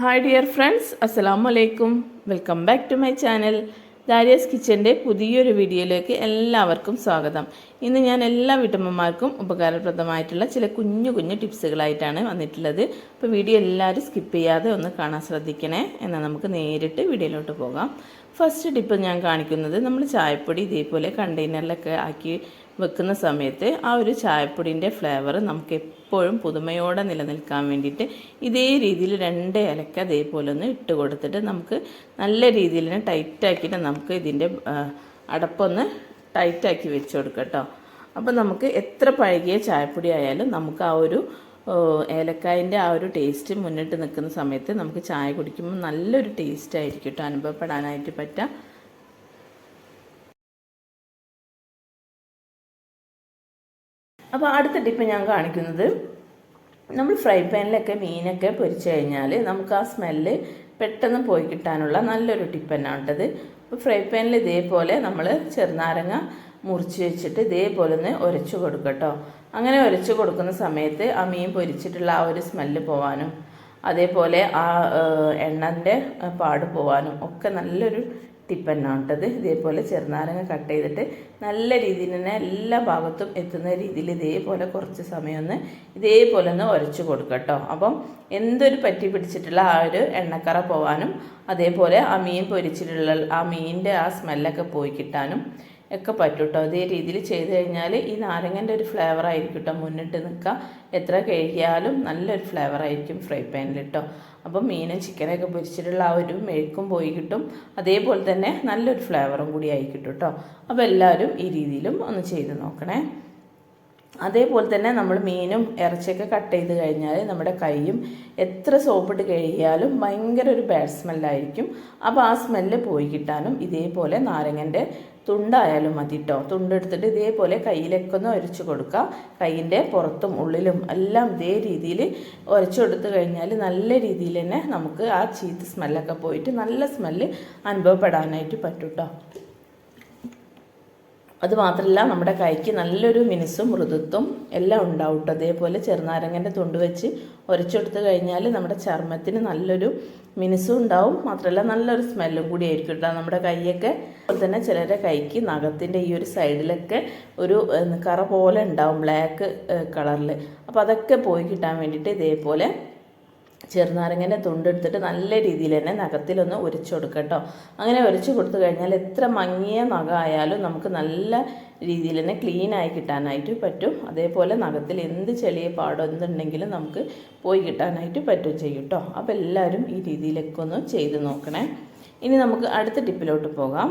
Hi dear friends അസ്സലാമു വലൈക്കും welcome back to my channel Darius കിച്ചന്റെ പുതിയൊരു വീഡിയോയിലേക്ക് എല്ലാവർക്കും സ്വാഗതം. ഇന്ന് ഞാൻ എല്ലാ വീട്ടമ്മമാർക്കും ഉപകാരപ്രദമായിട്ടുള്ള ചില കുഞ്ഞു കുഞ്ഞു ടിപ്സുകളായിട്ടാണ് വന്നിട്ടുള്ളത്. അപ്പോൾ വീഡിയോ എല്ലാവരും സ്കിപ്പ് ചെയ്യാതെ ഒന്ന് കാണാൻ ശ്രദ്ധിക്കണേ. എന്നാൽ നമുക്ക് നേരിട്ട് വീഡിയോയിലോട്ട് പോകാം. ഫസ്റ്റ് ടിപ്പ് ഞാൻ കാണിക്കുന്നത് നമ്മൾ ചായപ്പൊടി ഇതേപോലെ കണ്ടെയ്നറിലൊക്കെ ആക്കി വെക്കുന്ന സമയത്ത് ആ ഒരു ചായപ്പൊടിന്റെ ഫ്ലേവർ നമുക്ക് എപ്പോഴും പുതുമയോടെ നിലനിൽക്കാൻ വേണ്ടിയിട്ട് ഇതേ രീതിയിൽ രണ്ട് ഇലക്ക അതേപോലെ ഒന്ന് ഇട്ട് കൊടുത്തിട്ട് നമുക്ക് നല്ല രീതിയിൽ തന്നെ ടൈറ്റാക്കിയിട്ട് നമുക്ക് ഇതിന്റെ അടപ്പൊന്ന് ടൈറ്റാക്കി വെച്ച് കൊടുക്കാം കേട്ടോ. അപ്പോൾ നമുക്ക് എത്ര പഴകിയ ചായപ്പൊടി ആയാലും നമുക്ക് ആ ഒരു ഏലക്കായന്റെ ആ ഒരു ടേസ്റ്റ് മുന്നിട്ട് നിൽക്കുന്ന സമയത്ത് നമുക്ക് ചായ കുടിക്കുമ്പോൾ നല്ലൊരു ടേസ്റ്റ് ആയിരിക്കും കേട്ടോ അനുഭവപ്പെടാനായിട്ട് പറ്റാം അപ്പോൾ അടുത്ത ടിപ്പ് ഞാൻ കാണിക്കുന്നത് നമ്മൾ ഫ്രൈ പാനിലൊക്കെ മീനൊക്കെ പൊരിച്ച് കഴിഞ്ഞാൽ നമുക്ക് ആ സ്മെല്ല് പെട്ടെന്ന് പോയി കിട്ടാനുള്ള നല്ലൊരു ടിപ്പ് തന്നെ ഉണ്ടത് അപ്പോൾ ഫ്രൈ പാനിൽ ഇതേപോലെ നമ്മൾ ചെറുനാരങ്ങ മുറിച്ച് വെച്ചിട്ട് ഇതേപോലെ ഒന്ന് ഉരച്ചു കൊടുക്കട്ടോ അങ്ങനെ ഉരച്ചു കൊടുക്കുന്ന സമയത്ത് ആ മീൻ പൊരിച്ചിട്ടുള്ള ആ ഒരു സ്മെല്ല് പോവാനും അതേപോലെ ആ എണ്ണന്റെ പാട് പോവാനും ഒക്കെ നല്ലൊരു ടിപ്പ് തന്നെയാണ് കേട്ടത് ഇതേപോലെ ചെറുനാരങ്ങ കട്ട് ചെയ്തിട്ട് നല്ല രീതിയിൽ തന്നെ എല്ലാ ഭാഗത്തും എത്തുന്ന രീതിയിൽ ഇതേപോലെ കുറച്ച് സമയം ഒന്ന് ഇതേപോലെ ഒന്ന് ഉരച്ചു കൊടുക്കട്ടോ കേട്ടോ അപ്പം എന്തൊരു പറ്റി പിടിച്ചിട്ടുള്ള ആ ഒരു എണ്ണക്കറ പോവാനും അതേപോലെ ആ മീൻ പൊരിച്ചിട്ടുള്ള ആ മീനിന്റെ ആ സ്മെല്ലൊക്കെ പോയി കിട്ടാനും ഒക്കെ പറ്റും കേട്ടോ അതേ രീതിയിൽ ചെയ്ത് കഴിഞ്ഞാൽ ഈ നാരങ്ങന്റെ ഒരു ഫ്ലേവർ ആയിരിക്കും കേട്ടോ മുന്നിട്ട് നിൽക്കുക എത്ര കഴുകിയാലും നല്ലൊരു ഫ്ലേവർ ആയിരിക്കും ഫ്രൈ പാനിൽ കേട്ടോ അപ്പം മീനും ചിക്കനൊക്കെ പൊരിച്ചിട്ടുള്ള ആ ഒരു മെഴുക്കും പോയി കിട്ടും. അതേപോലെ തന്നെ നല്ലൊരു ഫ്ലേവറും കൂടി ആയി കിട്ടും കേട്ടോ അപ്പോൾ എല്ലാവരും ഈ രീതിയിലും ഒന്ന് ചെയ്ത് നോക്കണേ. അതേപോലെ തന്നെ നമ്മൾ മീനും ഇറച്ചിയൊക്കെ കട്ട് ചെയ്ത് കഴിഞ്ഞാൽ നമ്മുടെ കൈയും എത്ര സോപ്പിട്ട് കഴുകിയാലും ഭയങ്കര ഒരു ബാഡ് സ്മെല്ലായിരിക്കും അപ്പോൾ ആ സ്മെല്ല് പോയി കിട്ടാനും ഇതേപോലെ നാരങ്ങന്റെ തുണ്ടായാലും മതി കേട്ടോ തുണ്ടെടുത്തിട്ട് ഇതേപോലെ കയ്യിലൊക്കെ ഒന്ന് ഒരച്ചു കൊടുക്കുക കൈയിന്റെ പുറത്തും ഉള്ളിലും എല്ലാം ഇതേ രീതിയിൽ ഒരച്ചു കൊടുത്തു കഴിഞ്ഞാൽ നല്ല രീതിയിൽ തന്നെ നമുക്ക് ആ ചീത്ത സ്മെല്ലൊക്കെ പോയിട്ട് നല്ല സ്മെല്ല് അനുഭവപ്പെടാനായിട്ട് പറ്റും കേട്ടോ അത് മാത്രമല്ല നമ്മുടെ കൈക്ക് നല്ലൊരു മിനുസും മൃദുത്വം എല്ലാം ഉണ്ടാവും കേട്ടോ അതേപോലെ ചെറുനാരങ്ങന്റെ തൊണ്ട് വെച്ച് ഉരച്ചെടുത്ത് കഴിഞ്ഞാൽ നമ്മുടെ ചർമ്മത്തിന് നല്ലൊരു മിനുസും ഉണ്ടാവും. മാത്രമല്ല നല്ലൊരു സ്മെല്ലും കൂടി ആയിരിക്കും കേട്ടോ നമ്മുടെ കൈയൊക്കെ അതുപോലെ തന്നെ ചിലരുടെ കൈക്ക് നഖത്തിന്റെ ഈ ഒരു സൈഡിലൊക്കെ ഒരു കറ പോലെ ഉണ്ടാവും ബ്ലാക്ക് കളറിൽ അപ്പോൾ അതൊക്കെ പോയി കിട്ടാൻ വേണ്ടിയിട്ട് ഇതേപോലെ ചെറുനാരങ്ങന്റെ തുണ്ടെടുത്തിട്ട് നല്ല രീതിയിൽ തന്നെ നഖത്തിലൊന്ന് ഉരച്ചു കൊടുക്കുക കേട്ടോ. അങ്ങനെ ഉരച്ചു കൊടുത്തു കഴിഞ്ഞാൽ എത്ര മങ്ങിയ നഖ ആയാലും നമുക്ക് നല്ല രീതിയിൽ തന്നെ ക്ലീൻ ആയി കിട്ടാനായിട്ട് പറ്റും. അതേപോലെ നഖത്തിൽ എന്ത് ചെളിയ പാടോ എന്തുണ്ടെങ്കിലും നമുക്ക് പോയി കിട്ടാനായിട്ട് പറ്റും ചെയ്യും കേട്ടോ. അപ്പോൾ എല്ലാവരും ഈ രീതിയിലൊക്കെ ഒന്ന് ചെയ്ത് നോക്കണേ. ഇനി നമുക്ക് അടുത്ത ടിപ്പിലോട്ട് പോകാം.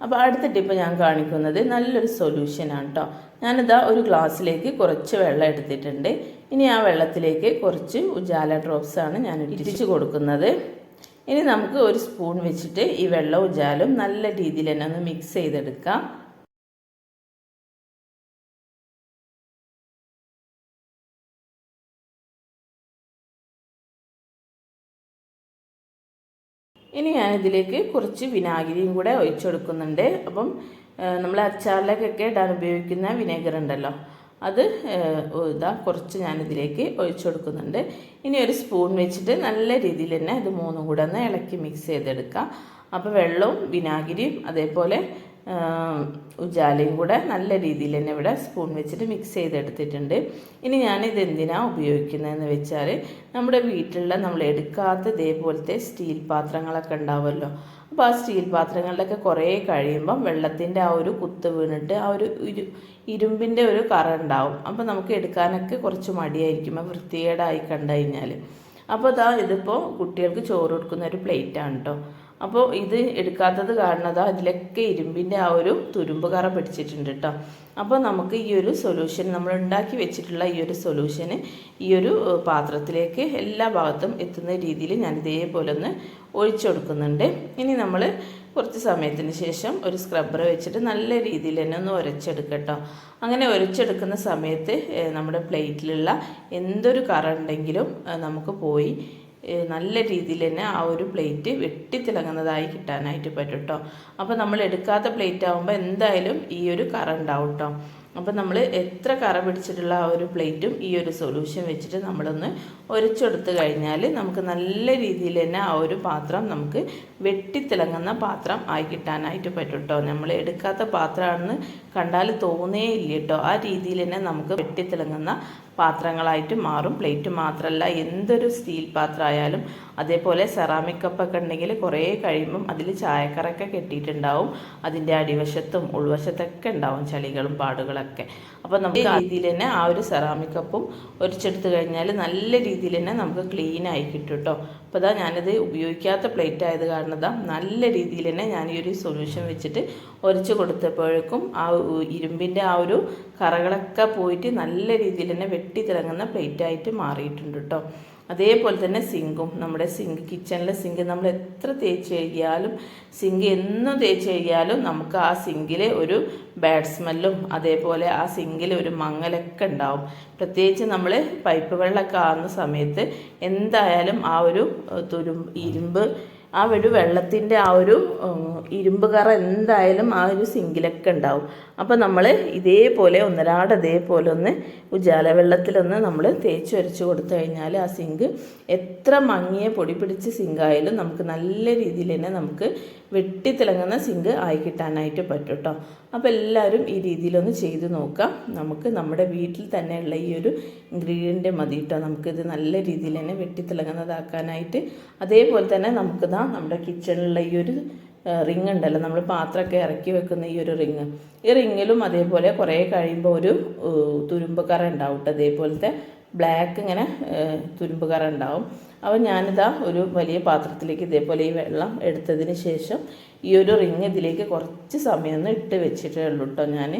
അപ്പോൾ അടുത്ത ടിപ്പ് ഞാൻ കാണിക്കുന്നത് നല്ലൊരു സൊല്യൂഷനാണ് കേട്ടോ. ഞാനിതാ ഒരു ഗ്ലാസ്സിലേക്ക് കുറച്ച് വെള്ളം എടുത്തിട്ടുണ്ട്. ഇനി ആ വെള്ളത്തിലേക്ക് കുറച്ച് ഉജാല ഡ്രോപ്സാണ് ഞാൻ ഇടിച്ച് കൊടുക്കുന്നത്. ഇനി നമുക്ക് ഒരു സ്പൂൺ വെച്ചിട്ട് ഈ വെള്ളം ഉജാലും നല്ല രീതിയിൽ തന്നെ ഒന്ന് മിക്സ് ചെയ്തെടുക്കാം. ഇനി ഞാനിതിലേക്ക് കുറച്ച് വിനാഗിരിയും കൂടെ ഒഴിച്ചെടുക്കുന്നുണ്ട്. അപ്പം നമ്മൾ അച്ചാറിലേക്കൊക്കെ ഇടാൻ ഉപയോഗിക്കുന്ന വിനേഗർ ഉണ്ടല്ലോ. അത് ഇതാ കുറച്ച് ഞാനിതിലേക്ക് ഒഴിച്ചു കൊടുക്കുന്നുണ്ട്. ഇനി ഒരു സ്പൂൺ വെച്ചിട്ട് നല്ല രീതിയിൽ തന്നെ ഇത് മൂന്നും കൂടെ ഒന്ന് ഇളക്കി മിക്സ് ചെയ്തെടുക്കാം അപ്പോൾ വെള്ളവും വിനാഗിരിയും അതേപോലെ ഉജാലയും കൂടെ നല്ല രീതിയിൽ തന്നെ ഇവിടെ സ്പൂൺ വെച്ചിട്ട് മിക്സ് ചെയ്തെടുത്തിട്ടുണ്ട്. ഇനി ഞാനിത് എന്തിനാണ് ഉപയോഗിക്കുന്നതെന്ന് വെച്ചാൽ നമ്മുടെ വീട്ടിലുള്ള നമ്മൾ എടുക്കാത്ത ഇതേപോലത്തെ സ്റ്റീൽ പാത്രങ്ങളൊക്കെ ഉണ്ടാവുമല്ലോ. അപ്പോൾ ആ സ്റ്റീൽ പാത്രങ്ങളിലൊക്കെ കുറേ കഴിയുമ്പം വെള്ളത്തിന്റെ ആ ഒരു കുത്ത് വീണിട്ട് ആ ഒരു ഇരു ഇരുമ്പിന്റെ ഒരു കറ ഉണ്ടാവും. അപ്പോൾ നമുക്ക് എടുക്കാനൊക്കെ കുറച്ച് മടിയായിരിക്കും. ആ വൃത്തികേടായി കണ്ടു കഴിഞ്ഞാൽ അപ്പോൾ ഇതാ ഇതിപ്പോൾ കുട്ടികൾക്ക് ചോറ് കൊടുക്കുന്ന ഒരു പ്ലേറ്റാണ് കേട്ടോ അപ്പോൾ ഇത് എടുക്കാത്തത് കാരണം അതാ ഇതിലൊക്കെ ഇരുമ്പിന്റെ ആ ഒരു തുരുമ്പ് കറ പിടിച്ചിട്ടുണ്ട് കേട്ടോ അപ്പോൾ നമുക്ക് ഈ ഒരു സൊല്യൂഷൻ നമ്മൾ ഉണ്ടാക്കി വെച്ചിട്ടുള്ള ഈ ഒരു സൊല്യൂഷന് ഈ ഒരു പാത്രത്തിലേക്ക് എല്ലാ ഭാഗത്തും എത്തുന്ന രീതിയിൽ ഞാൻ ഇതേപോലെ ഒന്ന് ഒഴിച്ചു കൊടുക്കുന്നുണ്ട്. ഇനി നമ്മൾ കുറച്ച് സമയത്തിന് ശേഷം ഒരു സ്ക്രബ്ബർ വെച്ചിട്ട് നല്ല രീതിയിൽ തന്നെ ഒന്ന് ഉരച്ചെടുക്കട്ടോ അങ്ങനെ ഉരച്ചെടുക്കുന്ന സമയത്ത് നമ്മുടെ പ്ലേറ്റിലുള്ള എന്തൊരു കറ ഉണ്ടെങ്കിലും നമുക്ക് പോയി നല്ല രീതിയിൽ തന്നെ ആ ഒരു പ്ലേറ്റ് വെട്ടിത്തിളങ്ങുന്നതായി കിട്ടാനായിട്ട് പറ്റും കേട്ടോ അപ്പോൾ നമ്മൾ എടുക്കാത്ത പ്ലേറ്റ് ആകുമ്പോൾ എന്തായാലും ഈ ഒരു കറ ഉണ്ടാവും കേട്ടോ അപ്പോൾ നമ്മൾ എത്ര കറ പിടിച്ചിട്ടുള്ള ആ ഒരു പ്ലേറ്റും ഈ ഒരു സൊല്യൂഷൻ വെച്ചിട്ട് നമ്മളൊന്ന് ഒരച്ചെടുത്ത് കഴിഞ്ഞാൽ നമുക്ക് നല്ല രീതിയിൽ തന്നെ ആ ഒരു പാത്രം നമുക്ക് വെട്ടിത്തിളങ്ങുന്ന പാത്രം ആയി കിട്ടാനായിട്ട് പറ്റും കേട്ടോ നമ്മൾ എടുക്കാത്ത പാത്രമാണെന്ന് കണ്ടാൽ തോന്നേ ഇല്ല കേട്ടോ ആ രീതിയിൽ തന്നെ നമുക്ക് വെട്ടിത്തിളങ്ങുന്ന പാത്രങ്ങളായിട്ട് മാറും. പ്ലേറ്റ് മാത്രമല്ല എന്തൊരു സ്റ്റീൽ പാത്രമായാലും അതേപോലെ സെറാമിക് കപ്പൊക്കെ ഉണ്ടെങ്കിൽ കുറേ കഴിയുമ്പം അതിൽ ചായക്കറൊക്കെ കെട്ടിയിട്ടുണ്ടാവും. അതിന്റെ അടിവശത്തും ഉൾവശത്തൊക്കെ ഉണ്ടാവും ചളികളും പാടുകളൊക്കെ. അപ്പോൾ നമുക്ക് രീതിയിൽ തന്നെ ആ ഒരു സെറാമിക് കപ്പും ഒരിച്ചെടുത്ത് കഴിഞ്ഞാൽ നല്ല രീതിയിൽ തന്നെ നമുക്ക് ക്ലീൻ ആയി കിട്ടും കേട്ടോ. അപ്പോൾ അതാ ഞാനിത് ഉപയോഗിക്കാത്ത പ്ലേറ്റ് ആയത് കാരണം നല്ല രീതിയിൽ തന്നെ ഞാൻ ഈ ഒരു സൊല്യൂഷൻ വെച്ചിട്ട് ഒരച്ച് കൊടുത്തപ്പോഴേക്കും ആ ഇരുമ്പിന്റെ ആ ഒരു കറകളൊക്കെ പോയിട്ട് നല്ല രീതിയിൽ തന്നെ വെട്ടി തിളങ്ങുന്ന പ്ലേറ്റായിട്ട് മാറിയിട്ടുണ്ട് കേട്ടോ അതേപോലെ തന്നെ സിങ്കും. നമ്മുടെ സിങ്ക് കിച്ചണിലെ സിങ്ക് നമ്മൾ എത്ര തേച്ച് കഴുകിയാലും സിങ്ക് എന്നും തേച്ച് കഴുകിയാലും നമുക്ക് ആ സിങ്കിലെ ഒരു ബാഡ് സ്മെല്ലും അതേപോലെ ആ സിങ്കിലെ ഒരു മങ്ങലൊക്കെ ഉണ്ടാവും. പ്രത്യേകിച്ച് നമ്മൾ പൈപ്പ് വെള്ളമൊക്കെ ആകുന്ന സമയത്ത് എന്തായാലും ആ ഒരു തുരുമ്പ് ഇരുമ്പ് ആ ഒരു വെള്ളത്തിന്റെ ആ ഒരു ഇരുമ്പ് കറ എന്തായാലും ആ ഒരു സിങ്കിലൊക്കെ ഉണ്ടാവും. അപ്പോൾ നമ്മൾ ഇതേപോലെ ഒന്നരാട് അതേപോലെ ഒന്ന് ഉജാല വെള്ളത്തിലൊന്ന് നമ്മൾ തേച്ച് വരച്ച് കൊടുത്തു കഴിഞ്ഞാൽ ആ സിങ്ക് എത്ര മങ്ങിയ പൊടി പിടിച്ച സിങ്കായാലും നമുക്ക് നല്ല രീതിയിൽ തന്നെ നമുക്ക് വെട്ടിത്തിളങ്ങുന്ന സിങ്ക് ആയി കിട്ടാനായിട്ട് പറ്റും കേട്ടോ അപ്പോൾ എല്ലാവരും ഈ രീതിയിലൊന്ന് ചെയ്ത് നോക്കാം. നമുക്ക് നമ്മുടെ വീട്ടിൽ തന്നെയുള്ള ഈ ഒരു ഇൻഗ്രീഡിയന്റ് മതി കേട്ടോ നമുക്കിത് നല്ല രീതിയിൽ തന്നെ വെട്ടിത്തിളങ്ങുന്നതാക്കാനായിട്ട്. അതേപോലെ തന്നെ നമുക്ക് ദാ നമ്മുടെ കിച്ചണിലുള്ള ഈ ഒരു റിങ് ഉണ്ടല്ലോ. നമ്മൾ പാത്രമൊക്കെ ഇറക്കി വെക്കുന്ന ഈ ഒരു റിങ് ഈ റിങ്ങിലും അതേപോലെ കുറേ കഴിയുമ്പോൾ ഒരു തുരുമ്പക്കറ ഉണ്ടാവും അതേപോലത്തെ ബ്ലാക്ക് ഇങ്ങനെ തുരുമ്പ് കറ ഉണ്ടാവും. അപ്പോൾ ഞാനിതാ ഒരു വലിയ പാത്രത്തിലേക്ക് ഇതേപോലെ ഈ വെള്ളം എടുത്തതിന് ശേഷം ഈ ഒരു റിങ് ഇതിലേക്ക് കുറച്ച് സമയം ഒന്ന് ഇട്ട് വെച്ചിട്ടേ ഉള്ളൂ കേട്ടോ ഞാൻ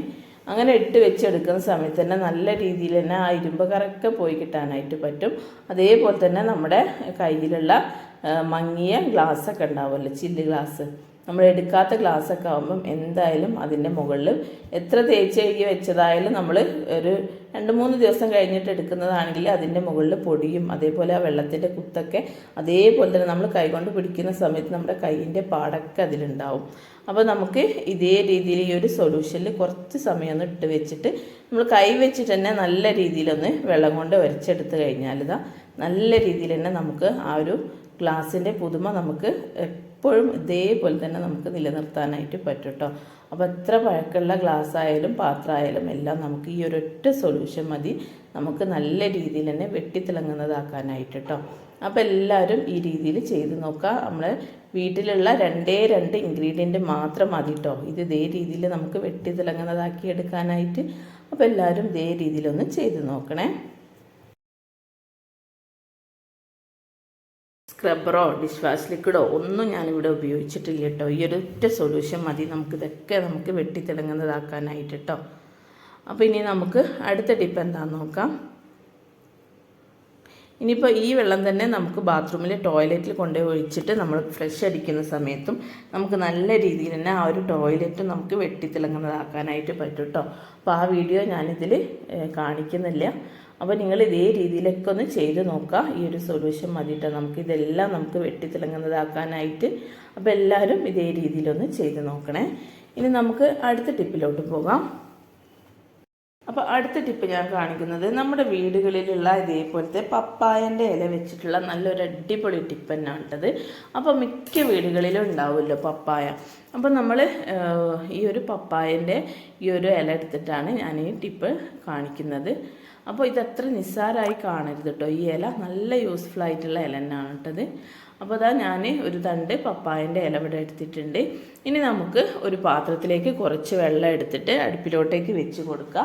അങ്ങനെ ഇട്ട് വെച്ചെടുക്കുന്ന സമയത്ത് തന്നെ നല്ല രീതിയിൽ തന്നെ ആ ഇരുമ്പ് കറക്കെ പോയി കിട്ടാനായിട്ട് പറ്റും. അതേപോലെ തന്നെ നമ്മുടെ കയ്യിലുള്ള മങ്ങിയ ഗ്ലാസ്സൊക്കെ ഉണ്ടാവുമല്ലോ ചില്ല് ഗ്ലാസ് നമ്മൾ എടുക്കാത്ത ഗ്ലാസ്സൊക്കെ ആകുമ്പം എന്തായാലും അതിന്റെ മുകളിൽ എത്ര തേച്ച് കഴുകി വെച്ചതായാലും നമ്മൾ ഒരു രണ്ട് മൂന്ന് ദിവസം കഴിഞ്ഞിട്ട് എടുക്കുന്നതാണെങ്കിൽ അതിന്റെ മുകളിൽ പൊടിയും അതേപോലെ ആ വെള്ളത്തിന്റെ കുത്തൊക്കെ അതേപോലെ തന്നെ നമ്മൾ കൈകൊണ്ട് പിടിക്കുന്ന സമയത്ത് നമ്മുടെ കൈയിന്റെ പാടൊക്കെ അതിലുണ്ടാവും. അപ്പോൾ നമുക്ക് ഇതേ രീതിയിൽ ഈ ഒരു സൊല്യൂഷനിൽ കുറച്ച് സമയം ഒന്ന് ഇട്ട് വെച്ചിട്ട് നമ്മൾ കൈ വെച്ചിട്ട് തന്നെ നല്ല രീതിയിലൊന്ന് വെള്ളം കൊണ്ട് വരച്ചെടുത്ത് കഴിഞ്ഞാൽ ഇതാ നല്ല രീതിയിൽ തന്നെ നമുക്ക് ആ ഒരു ഗ്ലാസിന്റെ പുതുമ നമുക്ക് എപ്പോഴും ഇതേപോലെ തന്നെ നമുക്ക് നിലനിർത്താനായിട്ട് പറ്റും കേട്ടോ അപ്പോൾ എത്ര പഴക്കമുള്ള ഗ്ലാസ് ആയാലും പാത്രമായാലും എല്ലാം നമുക്ക് ഈ ഒരൊറ്റ സൊല്യൂഷൻ മതി. നമുക്ക് നല്ല രീതിയിൽ തന്നെ വെട്ടിത്തിളങ്ങുന്നതാക്കാനായിട്ട് കേട്ടോ അപ്പോൾ എല്ലാവരും ഈ രീതിയിൽ ചെയ്ത് നോക്കുക നമ്മൾ വീട്ടിലുള്ള രണ്ടേ രണ്ട് ഇൻഗ്രീഡിയന്റ് മാത്രം മതി കേട്ടോ ഇത് ഇതേ രീതിയിൽ നമുക്ക് വെട്ടിത്തിളങ്ങുന്നതാക്കി എടുക്കാനായിട്ട്. അപ്പോൾ എല്ലാവരും ഇതേ രീതിയിലൊന്ന് ചെയ്ത് നോക്കണേ. സ്ക്രബ്ബറോ ഡിഷ് വാഷ് ലിക്വിഡോ ഒന്നും ഞാനിവിടെ ഉപയോഗിച്ചിട്ടില്ല കേട്ടോ ഈ ഒരു ഒറ്റ സൊല്യൂഷൻ മതി. നമുക്കിതൊക്കെ നമുക്ക് വെട്ടിത്തിളങ്ങുന്നതാക്കാനായിട്ട് കേട്ടോ അപ്പോൾ ഇനി നമുക്ക് അടുത്ത ടിപ്പ് എന്താണെന്ന് നോക്കാം. ഇനിയിപ്പോൾ ഈ വെള്ളം തന്നെ നമുക്ക് ബാത്റൂമിൽ ടോയ്ലറ്റിൽ കൊണ്ടുപോയി ഒഴിച്ചിട്ട് നമ്മൾ ഫ്രഷ് അടിക്കുന്ന സമയത്തും നമുക്ക് നല്ല രീതിയിൽ തന്നെ ആ ഒരു ടോയ്ലറ്റ് നമുക്ക് വെട്ടിത്തിളങ്ങുന്നതാക്കാനായിട്ട് പറ്റും കേട്ടോ അപ്പോൾ ആ വീഡിയോ ഞാനിതിൽ കാണിക്കുന്നില്ല. അപ്പോൾ നിങ്ങൾ ഇതേ രീതിയിലൊക്കെ ഒന്ന് ചെയ്ത് നോക്കുക. ഈ ഒരു സൊല്യൂഷൻ മതിയിട്ട് നമുക്ക് ഇതെല്ലാം നമുക്ക് വെട്ടിത്തിളങ്ങുന്നതാക്കാനായിട്ട് അപ്പോൾ എല്ലാവരും ഇതേ രീതിയിലൊന്ന് ചെയ്ത് നോക്കണേ. ഇനി നമുക്ക് അടുത്ത ടിപ്പിലോട്ട് പോകാം. അപ്പോൾ അടുത്ത ടിപ്പ് ഞാൻ കാണിക്കുന്നത് നമ്മുടെ വീടുകളിലുള്ള ഇതേപോലത്തെ പപ്പായന്റെ ഇല വെച്ചിട്ടുള്ള നല്ലൊരു അടിപൊളി ടിപ്പ് തന്നെയാണ് ഉള്ളത് അപ്പോൾ മിക്ക വീടുകളിലും ഉണ്ടാവുമല്ലോ പപ്പായ. അപ്പോൾ നമ്മൾ ഈ ഒരു പപ്പായന്റെ ഈ ഒരു ഇല എടുത്തിട്ടാണ് ഞാൻ ഈ ടിപ്പ് കാണിക്കുന്നത്. അപ്പോൾ ഇതത്ര നിസ്സാരമായി കാണരുത് കേട്ടോ ഈ ഇല നല്ല യൂസ്ഫുൾ ആയിട്ടുള്ള ഇല തന്നെയാണ് കേട്ടത് അപ്പോൾ അതാ ഞാൻ ഒരു തണ്ട് പപ്പായന്റെ ഇല ഇവിടെ എടുത്തിട്ടുണ്ട്. ഇനി നമുക്ക് ഒരു പാത്രത്തിലേക്ക് കുറച്ച് വെള്ളം എടുത്തിട്ട് അടുപ്പിലോട്ടേക്ക് വെച്ച് കൊടുക്കുക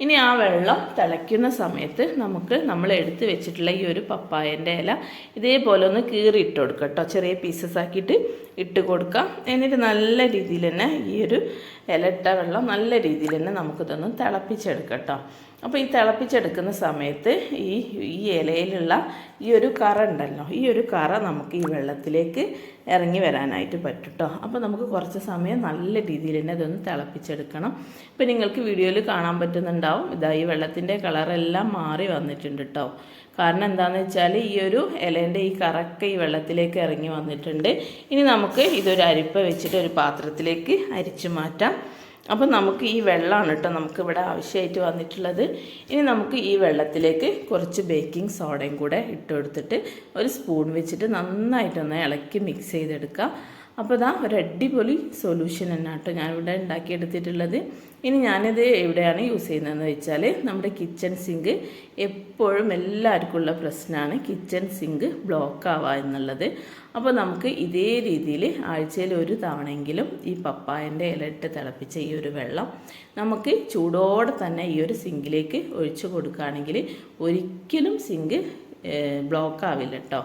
ഇനി ആ വെള്ളം തിളയ്ക്കുന്ന സമയത്ത് നമുക്ക് നമ്മൾ എടുത്ത് വെച്ചിട്ടുള്ള ഈ ഒരു പപ്പായന്റെ ഇല ഇതേപോലെ ഒന്ന് കീറി ഇട്ട് കൊടുക്കുക കേട്ടോ. ചെറിയ പീസസ് ആക്കിയിട്ട് ഇട്ട് കൊടുക്കാം എന്നിട്ട് നല്ല രീതിയിൽ തന്നെ ഈ ഒരു ഇല ഇട്ട വെള്ളം നല്ല രീതിയിൽ തന്നെ നമുക്കിതൊന്ന് തിളപ്പിച്ചെടുക്കാം കേട്ടോ. അപ്പോൾ ഈ തിളപ്പിച്ചെടുക്കുന്ന സമയത്ത് ഈ ഈ ഇലയിലുള്ള ഈ ഒരു കറ ഉണ്ടല്ലോ ഈ ഒരു കറ നമുക്ക് ഈ വെള്ളത്തിലേക്ക് ഇറങ്ങി വരാനായിട്ട് പറ്റും കേട്ടോ അപ്പോൾ നമുക്ക് കുറച്ച് സമയം നല്ല രീതിയിൽ തന്നെ ഇതൊന്ന് തിളപ്പിച്ചെടുക്കണം. ഇപ്പോൾ നിങ്ങൾക്ക് വീഡിയോയിൽ കാണാൻ പറ്റുന്നുണ്ടാവും ഇതാ ഈ വെള്ളത്തിന്റെ കളറെല്ലാം മാറി വന്നിട്ടുണ്ട് കേട്ടോ കാരണം എന്താണെന്ന് വെച്ചാൽ ഈ ഒരു ഇലേന്റെ ഈ കറക്ക ഈ വെള്ളത്തിലേക്ക് ഇറങ്ങി വന്നിട്ടുണ്ട്. ഇനി നമുക്ക് ഇതൊരു അരിപ്പ വെച്ചിട്ട് ഒരു പാത്രത്തിലേക്ക് അരിച്ചു മാറ്റാം. അപ്പോൾ നമുക്ക് ഈ വെള്ളമാണ് കേട്ടോ നമുക്ക് ഇവിടെ ആവശ്യമായിട്ട് വന്നിട്ടുള്ളത്. ഇനി നമുക്ക് ഈ വെള്ളത്തിലേക്ക് കുറച്ച് ബേക്കിംഗ് സോഡയും കൂടെ ഇട്ട് കൊടുത്തിട്ട് ഒരു സ്പൂൺ വെച്ചിട്ട് നന്നായിട്ടൊന്ന് ഇളക്കി മിക്സ് ചെയ്തെടുക്കുക അപ്പോൾ ഇതാ ഒരു അടിപൊളി സൊല്യൂഷൻ തന്നെ കേട്ടോ ഞാനിവിടെ ഉണ്ടാക്കിയെടുത്തിട്ടുള്ളത്. ഇനി ഞാനിത് എവിടെയാണ് യൂസ് ചെയ്യുന്നതെന്ന് വെച്ചാൽ നമ്മുടെ കിച്ചൺ സിങ്ക് എപ്പോഴും എല്ലാവർക്കും ഉള്ള പ്രശ്നമാണ് കിച്ചൺ സിങ്ക് ബ്ലോക്ക് ആവുക എന്നുള്ളത്. അപ്പോൾ നമുക്ക് ഇതേ രീതിയിൽ ആഴ്ചയിൽ ഒരു തവണയെങ്കിലും ഈ പപ്പായന്റെ ഇല ഇട്ട് തിളപ്പിച്ച ഈ ഒരു വെള്ളം നമുക്ക് ചൂടോടെ തന്നെ ഈ ഒരു സിങ്കിലേക്ക് ഒഴിച്ചു കൊടുക്കുകയാണെങ്കിൽ ഒരിക്കലും സിങ്ക് ബ്ലോക്ക് ആവില്ല കേട്ടോ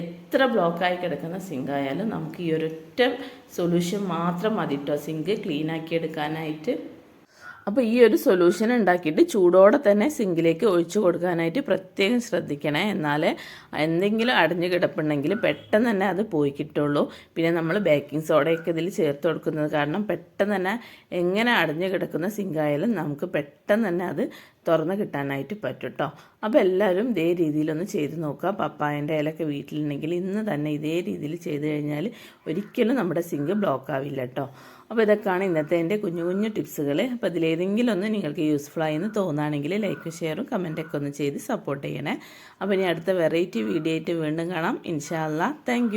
എത്ര ബ്ലോക്കായി കിടക്കുന്ന സിങ്ക് ആയാലും നമുക്ക് ഈ ഒരൊറ്റ സൊല്യൂഷൻ മാത്രം മതി കേട്ടോ സിങ്ക് ക്ലീൻ ആക്കി എടുക്കാനായിട്ട്. അപ്പോൾ ഈ ഒരു സൊല്യൂഷൻ ഉണ്ടാക്കിയിട്ട് ചൂടോടെ തന്നെ സിങ്കിലേക്ക് ഒഴിച്ചു കൊടുക്കാനായിട്ട് പ്രത്യേകം ശ്രദ്ധിക്കണേ. എന്നാലേ എന്തെങ്കിലും അടഞ്ഞു കിടപ്പുണ്ടെങ്കിൽ പെട്ടെന്ന് തന്നെ അത് പോയി കിട്ടുള്ളൂ. പിന്നെ നമ്മൾ ബേക്കിംഗ് സോഡയൊക്കെ ഇതിൽ ചേർത്ത് കൊടുക്കുന്നത് കാരണം പെട്ടെന്ന് തന്നെ എങ്ങനെ അടഞ്ഞു കിടക്കുന്ന സിങ്കായാലും നമുക്ക് പെട്ടെന്ന് തന്നെ അത് തുറന്ന് കിട്ടാനായിട്ട് പറ്റും കേട്ടോ അപ്പോൾ എല്ലാവരും ഇതേ രീതിയിലൊന്ന് ചെയ്ത് നോക്കുക. പപ്പായന്റെ ഇലയൊക്കെ വീട്ടിലുണ്ടെങ്കിൽ ഇന്ന് തന്നെ ഇതേ രീതിയിൽ ചെയ്ത് കഴിഞ്ഞാൽ ഒരിക്കലും നമ്മുടെ സിങ്ക് ബ്ലോക്ക് ആവില്ല കേട്ടോ അപ്പോൾ ഇതൊക്കെയാണ് ഇന്നത്തെ എന്റെ കുഞ്ഞു കുഞ്ഞു ടിപ്സുകൾ അപ്പോൾ ഇതിലേതെങ്കിലും ഒന്ന് നിങ്ങൾക്ക് യൂസ്ഫുൾ ആയി എന്ന് തോന്നുകയാണെങ്കിൽ ലൈക്ക് ഷെയറും കമന്റൊക്കെ ഒന്ന് ചെയ്ത് സപ്പോർട്ട് ചെയ്യണേ. അപ്പോൾ ഇനി അടുത്ത വെറൈറ്റി വീഡിയോ ആയിട്ട് വീണ്ടും കാണാം. ഇൻഷാല്ല താങ്ക്